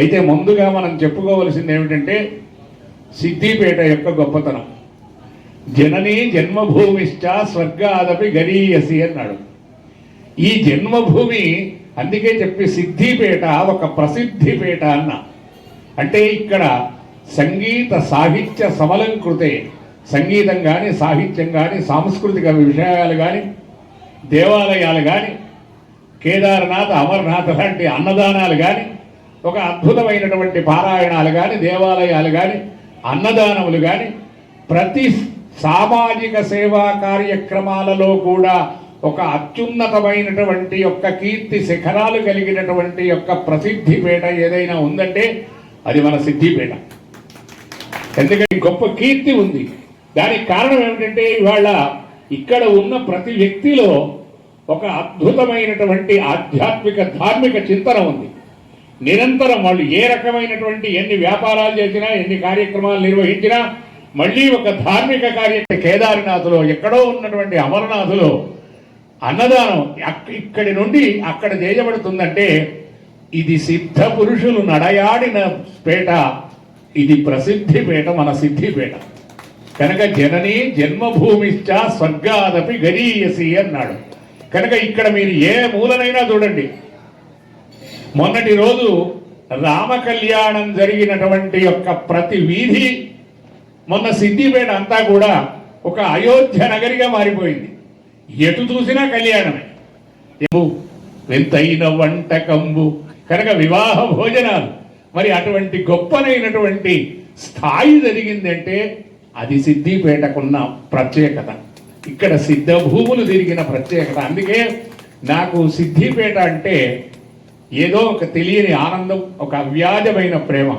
అయితే ముందుగా మనం చెప్పుకోవలసింది ఏమిటంటే సిద్ధిపేట యొక్క గొప్పతనం. జనని జన్మభూమిశ్చ స్వర్గాదపి గరీయసి అన్నాడు. ఈ జన్మభూమి అందుకే చెప్పి సిద్ధిపేట ఒక ప్రసిద్ధిపేట అన్న. అంటే ఇక్కడ సంగీత సాహిత్య సమలంకృతే సంగీతం కానీ సాహిత్యం కానీ సాంస్కృతిక విషయాలు కానీ దేవాలయాలు కానీ కేదార్నాథ్ అమర్నాథ్ లాంటి అన్నదానాలు కానీ ఒక అద్భుతమైనటువంటి పారాయణాలు కానీ దేవాలయాలు కానీ అన్నదానములు కానీ ప్రతి సామాజిక సేవా కార్యక్రమాలలో కూడా ఒక అత్యున్నతమైనటువంటి యొక్క కీర్తి శిఖరాలు కలిగినటువంటి యొక్క ప్రసిద్ధిపేట ఏదైనా ఉందంటే అది మన సిద్ధిపేట ఎందుకంటే గొప్ప కీర్తి ఉంది. దానికి కారణం ఏమిటంటే ఇవాళ ఇక్కడ ఉన్న ప్రతి వ్యక్తిలో ఒక అద్భుతమైనటువంటి ఆధ్యాత్మిక ధార్మిక చింతన ఉంది. నిరంతరం వాళ్ళు ఏ రకమైనటువంటి ఎన్ని వ్యాపారాలు చేసినా ఎన్ని కార్యక్రమాలు నిర్వహించినా మళ్ళీ ఒక ధార్మిక కార్య కేదారినాథ్లో ఎక్కడో ఉన్నటువంటి అమరనాథులో అన్నదానం అక్- ఇక్కడి నుండి అక్కడ చేయబడుతుందంటే ఇది సిద్ధ పురుషులు నడయాడిన పేట ఇది ప్రసిద్ధి పేట మన సిద్ధిపేట కనుక జనని జన్మభూమిశ్చ స్వర్గాదపి గరీయసి అన్నాడు. కనుక ఇక్కడ మీరు ఏ మూలనైనా చూడండి. మొన్నటి రోజు రామ కళ్యాణం జరిగినటువంటి యొక్క ప్రతి వీధి మొన్న సిద్దిపేట అంతా కూడా ఒక అయోధ్య నగరిగా మారిపోయింది. ఎటు చూసినా కళ్యాణమే. ఎంబు, వింతైన వంటకంబు. కనుక వివాహ భోజనాలు. మరి అటువంటి గొప్పనైనటువంటి స్థాయి జరిగిందంటే అది సిద్ధిపేటకున్న ప్రత్యేకత. ఇక్కడ సిద్ధ భూములు తిరిగిన ప్రత్యేకత. అందుకే నాకు సిద్ధిపేట అంటే ఏదో ఒక తెలియని ఆనందం ఒక అవ్యాజమైన ప్రేమ.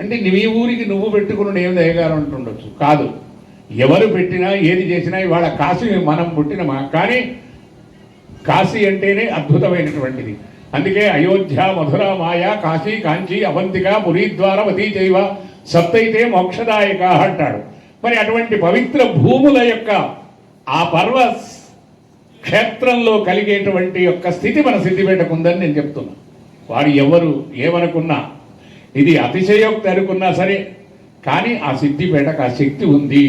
అంటే నీ ఊరికి నువ్వు పెట్టుకుని ఏం దయగారు అంటుండొచ్చు. కాదు. ఎవరు పెట్టినా ఏది చేసినా ఇవాళ కాశీ మనం పుట్టినమా? కానీ కాశీ అంటేనే అద్భుతమైనటువంటిది. అందుకే అయోధ్య మధుర మాయ కాశీ కాంచీ అవంతిక పురీద్వార వతీ చైవ సప్తైతే మోక్షదాయక అంటాడు. మరి అటువంటి పవిత్ర భూముల యొక్క ఆ పర్వ క్షేత్రంలో కలిగేటువంటి యొక్క స్థితి మన సిద్ధిపేటకు ఉందని నేను చెప్తున్నా. వారు ఎవరు ఏమనుకున్నా ఇది అతిశయోక్తి అనుకున్నా సరే కానీ ఆ సిద్ధిపేటకు ఆ శక్తి ఉంది.